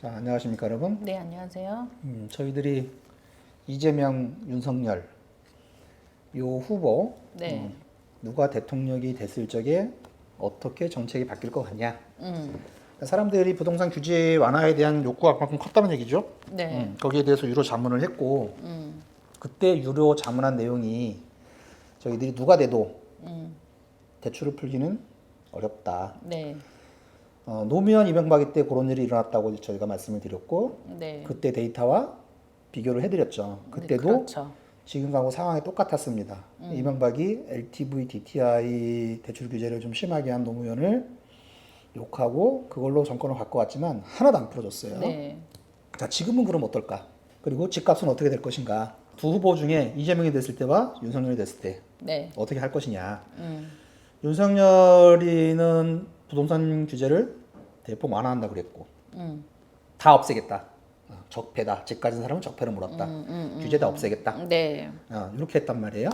자, 안녕하십니까 여러분. 네, 안녕하세요. 음, 저희들이 이재명, 윤석열 요 후보 네. 음, 누가 대통령이 됐을 적에 어떻게 정책이 바뀔 것 같냐. 음, 사람들이 부동산 규제 완화에 대한 욕구가 그만큼 컸다는 얘기죠. 네. 음, 거기에 대해서 유료 자문을 했고 음, 그때 유료 자문한 내용이 저희들이 누가 돼도 음, 대출을 풀기는 어렵다. 네. 어, 노무현 이명박이 때 그런 일이 일어났다고 저희가 말씀을 드렸고 네. 그때 데이터와 비교를 해드렸죠. 네, 그때도 그렇죠. 지금하고 상황이 똑같았습니다. 이명박이 LTV, DTI 대출 규제를 좀 심하게 한 노무현을 욕하고 그걸로 정권을 바꿔왔지만 하나도 안 풀어줬어요. 네. 자, 지금은 그럼 어떨까? 그리고 집값은 어떻게 될 것인가? 두 후보 중에 이재명이 됐을 때와 윤석열이 됐을 때 네. 어떻게 할 것이냐? 음, 윤석열이는 부동산 규제를 대폭 완화한다 그랬고 음, 다 없애겠다. 어, 적폐다. 집 가진 사람은 적폐로 물었다. 음, 음, 규제 다 없애겠다. 네. 어, 이렇게 했단 말이에요.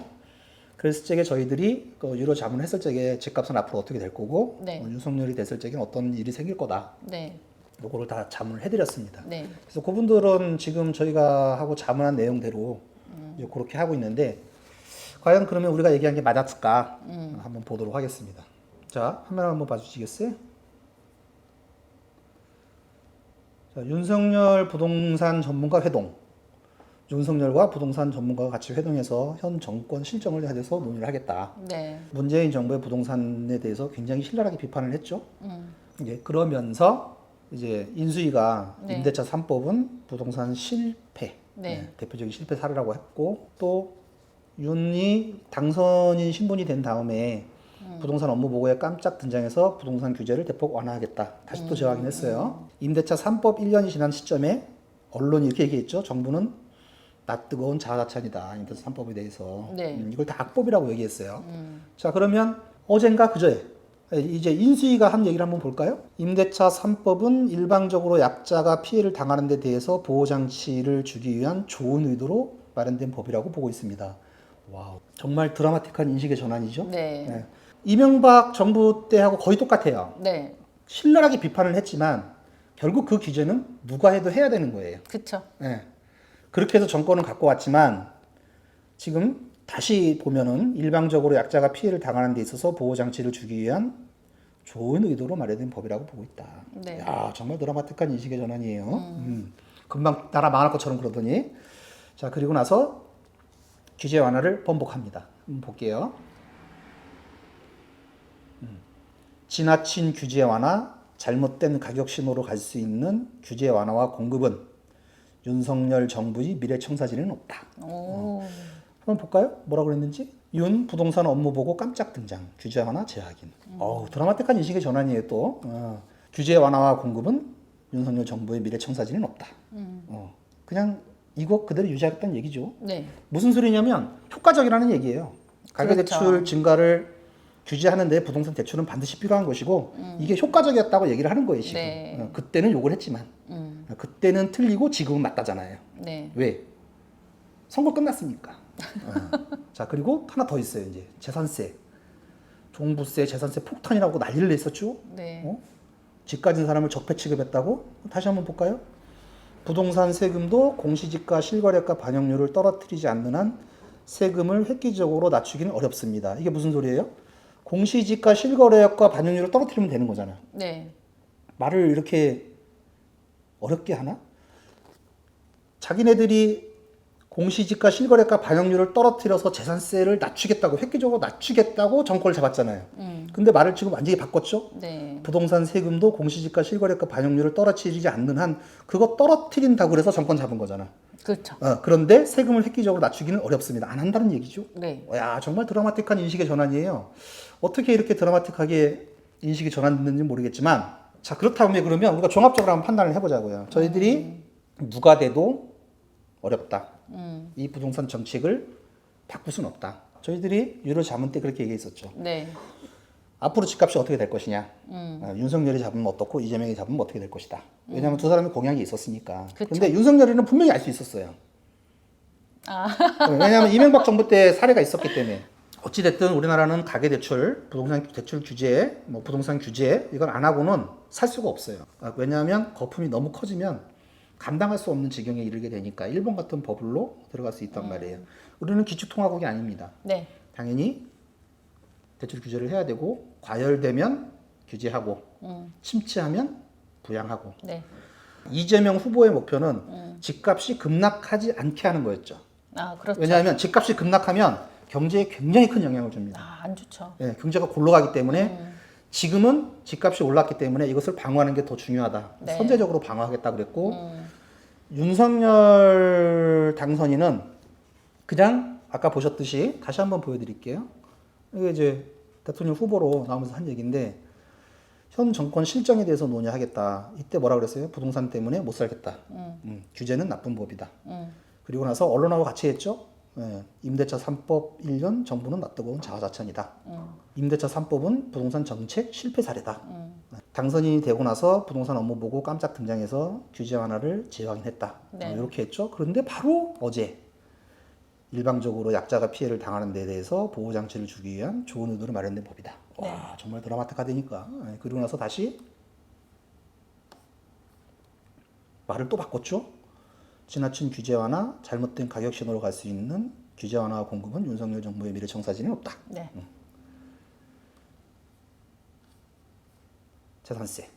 그랬을 적에 저희들이 그 유로 자문을 했을 적에 집값은 앞으로 어떻게 될 거고 네. 어, 윤석열이 됐을 적에는 어떤 일이 생길 거다. 네. 요거를 다 자문을 해드렸습니다. 네. 그래서 그분들은 지금 저희가 하고 자문한 내용대로 음. 이제 그렇게 하고 있는데 과연 그러면 우리가 얘기한 게 맞았을까 음. 어, 한번 보도록 하겠습니다. 자 화면 한번 봐주시겠어요? 자, 윤석열 부동산 전문가 회동. 윤석열과 부동산 전문가가 같이 회동해서 현 정권 실정을 대해서 논의를 하겠다. 네. 문재인 정부의 부동산에 대해서 굉장히 신랄하게 비판을 했죠. 음, 이제 그러면서 이제 인수위가 네. 임대차 3법은 부동산 실패, 네. 대표적인 실패 사례라고 했고 또 윤이 당선인 신분이 된 다음에 음. 부동산 업무 보고에 깜짝 등장해서 부동산 규제를 대폭 완화하겠다. 다시 음. 또 재확인했어요. 임대차 3법 1년이 지난 시점에 언론이 이렇게 얘기했죠. 정부는 낯 뜨거운 자아자찬이다. 임대차 3법에 대해서 네. 음, 이걸 다 악법이라고 얘기했어요. 음, 자 그러면 어젠가 그저에 이제 인수위가 한 얘기를 한번 볼까요? 임대차 3법은 일방적으로 약자가 피해를 당하는 데 대해서 보호장치를 주기 위한 좋은 의도로 마련된 법이라고 보고 있습니다. 와우 정말 드라마틱한 인식의 전환이죠. 네. 네. 이명박 정부 때하고 거의 똑같아요. 네. 신랄하게 비판을 했지만 결국 그 규제는 누가 해도 해야 되는 거예요. 그쵸. 예. 그렇게 해서 정권을 갖고 왔지만 지금 다시 보면은 일방적으로 약자가 피해를 당하는 데 있어서 보호 장치를 주기 위한 좋은 의도로 마련된 법이라고 보고 있다. 네. 야 정말 드라마틱한 인식의 전환이에요. 음. 금방 나라 망할 것처럼 그러더니 자 그리고 나서 규제 완화를 번복합니다. 한번 볼게요. 음. 지나친 규제 완화, 잘못된 가격 신호로 갈 수 있는 규제 완화와 공급은 윤석열 정부의 미래 청사진에는 없다. 오. 한번 볼까요? 뭐라고 그랬는지? 윤 부동산 업무 보고 깜짝 등장. 규제 완화 재확인. 어우, 드라마틱한 인식의 전환이에요, 또. 어. 규제 완화와 공급은 윤석열 정부의 미래 청사진에는 없다. 음, 어. 그냥 이거 그대로 유지하겠다는 얘기죠. 네. 무슨 소리냐면 효과적이라는 얘기예요. 가계대출 그렇죠. 증가를 규제하는데 부동산 대출은 반드시 필요한 것이고 이게 효과적이었다고 얘기를 하는 거예요 지금. 음. 네. 어, 그때는 욕을 했지만 음, 어, 그때는 틀리고 지금은 맞다잖아요. 네. 왜? 선거 끝났으니까. 어. 자 그리고 하나 더 있어요 이제 재산세, 종부세, 재산세 폭탄이라고 난리를 냈었죠. 네. 어? 집 가진 사람을 적폐 취급했다고? 다시 한번 볼까요? 부동산 세금도 공시지가 실거래가 반영률을 떨어뜨리지 않는 한 세금을 획기적으로 낮추기는 어렵습니다. 이게 무슨 소리예요? 공시지가 실거래가 반영률을 떨어뜨리면 되는 거잖아요. 네. 말을 이렇게 어렵게 하나? 자기네들이 공시지가 실거래가 반영률을 떨어뜨려서 재산세를 낮추겠다고 획기적으로 낮추겠다고 정권을 잡았잖아요. 음, 근데 말을 지금 완전히 바꿨죠? 네. 부동산 세금도 공시지가 실거래가 반영률을 떨어뜨리지 않는 한 그거 떨어뜨린다고 그래서 정권 잡은 거잖아. 그렇죠. 어, 그런데 세금을 획기적으로 낮추기는 어렵습니다. 안 한다는 얘기죠. 네. 야 정말 드라마틱한 인식의 전환이에요. 어떻게 이렇게 드라마틱하게 인식이 전환됐는지 모르겠지만 자 그렇다면 그러면 우리가 종합적으로 한번 판단을 해보자고요. 저희들이 누가 돼도 어렵다. 음, 이 부동산 정책을 바꿀 수는 없다. 저희들이 유로 자문 때 그렇게 얘기했었죠. 네. 앞으로 집값이 어떻게 될 것이냐. 음, 어, 윤석열이 잡으면 어떻고 이재명이 잡으면 어떻게 될 것이다. 왜냐하면 두 사람이 공약이 있었으니까. 그쵸. 근데 윤석열이는 분명히 알 수 있었어요. 아. 어, 왜냐하면 이명박 정부 때 사례가 있었기 때문에. 어찌됐든 우리나라는 가계대출, 부동산 대출 규제, 뭐 부동산 규제 이걸 안 하고는 살 수가 없어요. 아, 왜냐하면 거품이 너무 커지면 감당할 수 없는 지경에 이르게 되니까 일본 같은 버블로 들어갈 수 있단 말이에요. 우리는 기축통화국이 아닙니다. 네. 당연히 대출 규제를 해야 되고 과열되면 규제하고 음. 침체하면 부양하고 네. 이재명 후보의 목표는 집값이 급락하지 않게 하는 거였죠. 아, 그렇죠. 왜냐하면 집값이 급락하면 경제에 굉장히 큰 영향을 줍니다. 아, 안 좋죠. 예, 경제가 굴러가기 때문에 지금은 집값이 올랐기 때문에 이것을 방어하는 게 더 중요하다. 네. 선제적으로 방어하겠다 그랬고 음. 윤석열 당선인은 그냥 아까 보셨듯이 다시 한번 보여드릴게요. 이게 이제 대통령 후보로 나오면서 한 얘기인데 현 정권 실정에 대해서 논의하겠다. 이때 뭐라 그랬어요? 부동산 때문에 못 살겠다. 음, 규제는 나쁜 법이다. 음. 그리고 나서 언론하고 같이 했죠. 예, 임대차 3법 1년 정부는 놔두고 온 자화자찬이다. 음. 임대차 3법은 부동산 정책 실패 사례다. 당선인이 되고 나서 부동산 업무 보고 깜짝 등장해서 규제 완화를 재확인했다. 네. 어, 이렇게 했죠. 그런데 바로 어제 일방적으로 약자가 피해를 당하는 데 대해서 보호 장치를 주기 위한 좋은 의도를 마련된 법이다. 와 정말 드라마틱하다니까. 예, 그리고 나서 다시 말을 또 바꿨죠. 지나친 규제 완화, 잘못된 가격 신호로 갈 수 있는 규제 완화 공급은 윤석열 정부의 미래 청사진에 없다. 네. 재산세.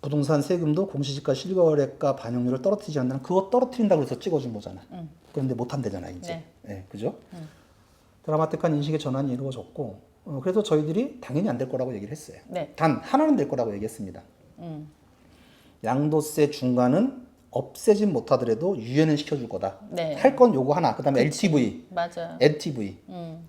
부동산 세금도 공시지가 실거래가 반영률을 떨어뜨리지 않는 그거 떨어뜨린다고 해서 찍어준 거잖아. 그런데 못한대잖아 이제. 네. 그죠? 드라마틱한 인식의 전환이 이루어졌고 어, 그래서 저희들이 당연히 안 될 거라고 얘기를 했어요. 네. 단 하나는 될 거라고 얘기했습니다. 음. 양도세 중간은 없애진 못하더라도 유예는 시켜줄 거다. 네. 할 건 요거 하나. 그다음에 LTV, 맞아요. LTV. 음.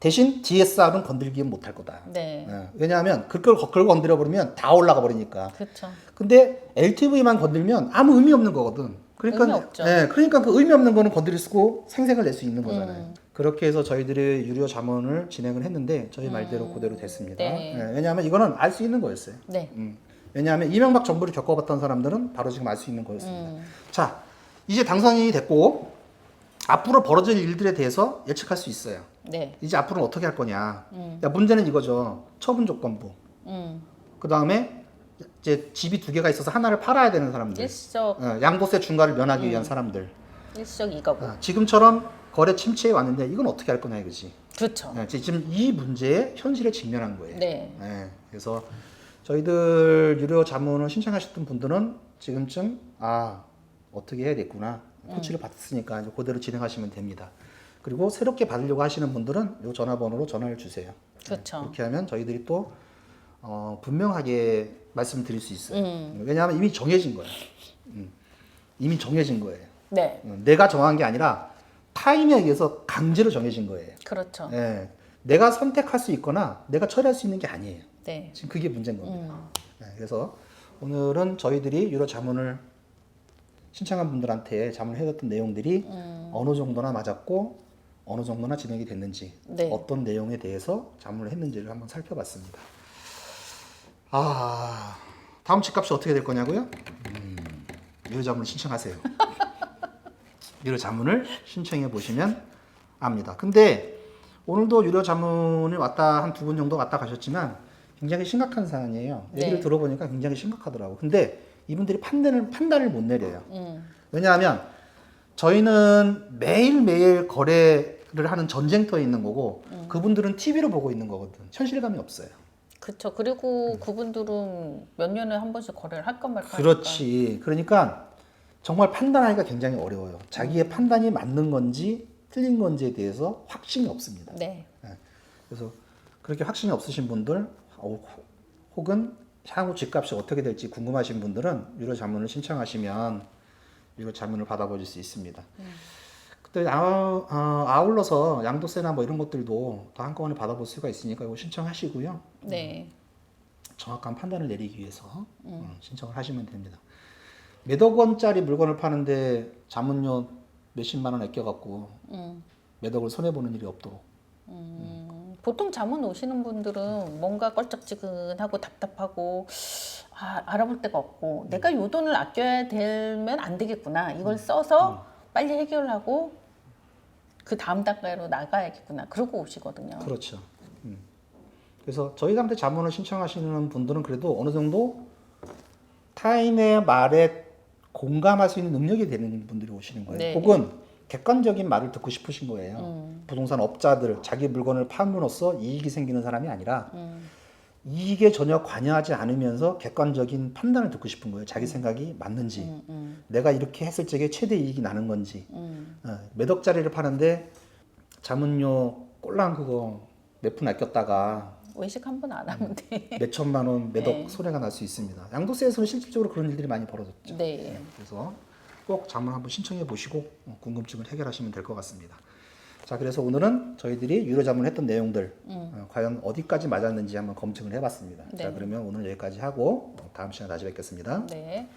대신 DSR은 건들기는 못할 거다. 네. 예, 왜냐하면 그걸 그걸 건드려 버리면 다 올라가 버리니까. 그렇죠. 근데 LTV만 건들면 아무 의미 없는 거거든. 그러니까 의미 없죠. 예, 그러니까 그 의미 없는 거는 건드릴 수고 생색을 낼 수 있는 거잖아요. 음. 그렇게 해서 저희들이 유료 자문을 진행을 했는데 저희 말대로 그대로 됐습니다. 네. 예, 왜냐하면 이거는 알 수 있는 거였어요. 네. 음. 왜냐하면 이명박 정부를 겪어봤던 사람들은 바로 지금 알 수 있는 거였습니다. 음. 자, 이제 당선인이 됐고 앞으로 벌어질 일들에 대해서 예측할 수 있어요. 네. 이제 앞으로는 어떻게 할 거냐. 음. 야, 문제는 이거죠. 처분 조건부. 음. 그 다음에 이제 집이 두 개가 있어서 하나를 팔아야 되는 사람들. 일시적 어, 양도세 중과를 면하기 위한 사람들. 일시적 이거고. 어, 지금처럼 거래 침체에 왔는데 이건 어떻게 할 거냐 이거지. 그렇죠. 예, 지금 이 문제에 현실에 직면한 거예요. 네. 예, 그래서 저희들 유료 자문을 신청하셨던 분들은 지금쯤 아 어떻게 해야겠구나 코치를 받았으니까 이제 그대로 진행하시면 됩니다. 그리고 새롭게 받으려고 하시는 분들은 이 전화번호로 전화를 주세요. 그렇죠. 그렇게 하면 저희들이 또 어, 분명하게 말씀드릴 수 있어요. 음. 왜냐하면 이미 정해진 거예요. 음, 이미 정해진 거예요. 네. 음, 내가 정한 게 아니라 타임에 의해서 강제로 정해진 거예요. 그렇죠. 예, 내가 선택할 수 있거나 내가 처리할 수 있는 게 아니에요. 네. 지금 그게 문제인 겁니다. 음. 네, 그래서 오늘은 저희들이 유료 자문을 신청한 분들한테 자문을 해줬던 내용들이 음. 어느 정도나 맞았고 어느 정도나 진행이 됐는지 네. 어떤 내용에 대해서 자문을 했는지를 한번 살펴봤습니다. 아 다음 집값이 어떻게 될 거냐고요? 음, 유료 자문을 신청하세요. 유료 자문을 신청해 보시면 압니다. 근데 오늘도 유료 자문을 왔다 한 두 분 정도 왔다 가셨지만 굉장히 심각한 사안이에요. 얘기를 네. 들어보니까 굉장히 심각하더라고. 근데 이분들이 판단을 판단을 못 내려요. 음. 왜냐하면 저희는 매일 매일 거래를 하는 전쟁터에 있는 거고 그분들은 TV로 보고 있는 거거든. 현실감이 없어요. 그렇죠. 그리고 그분들은 몇 년에 한 번씩 거래를 할까 말까. 그렇지. 그러니까 정말 판단하기가 굉장히 어려워요. 자기의 판단이 맞는 건지 틀린 건지에 대해서 확신이 없습니다. 네. 그래서 그렇게 확신이 없으신 분들 어, 혹은 향후 집값이 어떻게 될지 궁금하신 분들은 유료 자문을 신청하시면 유료 자문을 받아보실 수 있습니다. 그때 아, 어, 아울러서 양도세나 뭐 이런 것들도 더 한꺼번에 받아볼 수가 있으니까 이거 신청하시고요. 네. 정확한 판단을 내리기 위해서 어, 신청을 하시면 됩니다. 몇억 원짜리 물건을 파는데 자문료 몇십만 원 아껴갖고 음. 몇억을 손해 보는 일이 없도록 음, 보통 잠원 오시는 분들은 뭔가 껄쩍지근하고 답답하고 아, 알아볼 데가 없고 내가 요 돈을 아껴야 되면 안 되겠구나. 이걸 써서 빨리 해결하고 그 다음 단계로 나가야겠구나. 그러고 오시거든요. 그렇죠. 음. 그래서 저희한테 자문을 신청하시는 분들은 그래도 어느 정도 타인의 말에 공감할 수 있는 능력이 되는 분들이 오시는 거예요. 네. 혹은 객관적인 말을 듣고 싶으신 거예요. 음. 부동산 업자들 자기 물건을 팔므로써 이익이 생기는 사람이 아니라 음. 이익에 전혀 관여하지 않으면서 객관적인 판단을 듣고 싶은 거예요. 자기 생각이 맞는지, 음, 음, 내가 이렇게 했을 적에 최대 이익이 나는 건지. 음. 어, 몇 억짜리를 파는데 자문료 꼴랑 그거 몇 푼 아꼈다가 외식 한 번 안 하면 돼. 몇 천만 원, 몇억 네. 손해가 날 수 있습니다. 양도세에서는 실질적으로 그런 일들이 많이 벌어졌죠. 네. 그래서 꼭 자문 한번 신청해 보시고 어, 궁금증을 해결하시면 될 것 같습니다. 자, 그래서 오늘은 저희들이 유료 자문했던 내용들 어, 과연 어디까지 맞았는지 한번 검증을 해봤습니다. 자, 네. 그러면 오늘 여기까지 하고 어, 다음 시간에 다시 뵙겠습니다. 네.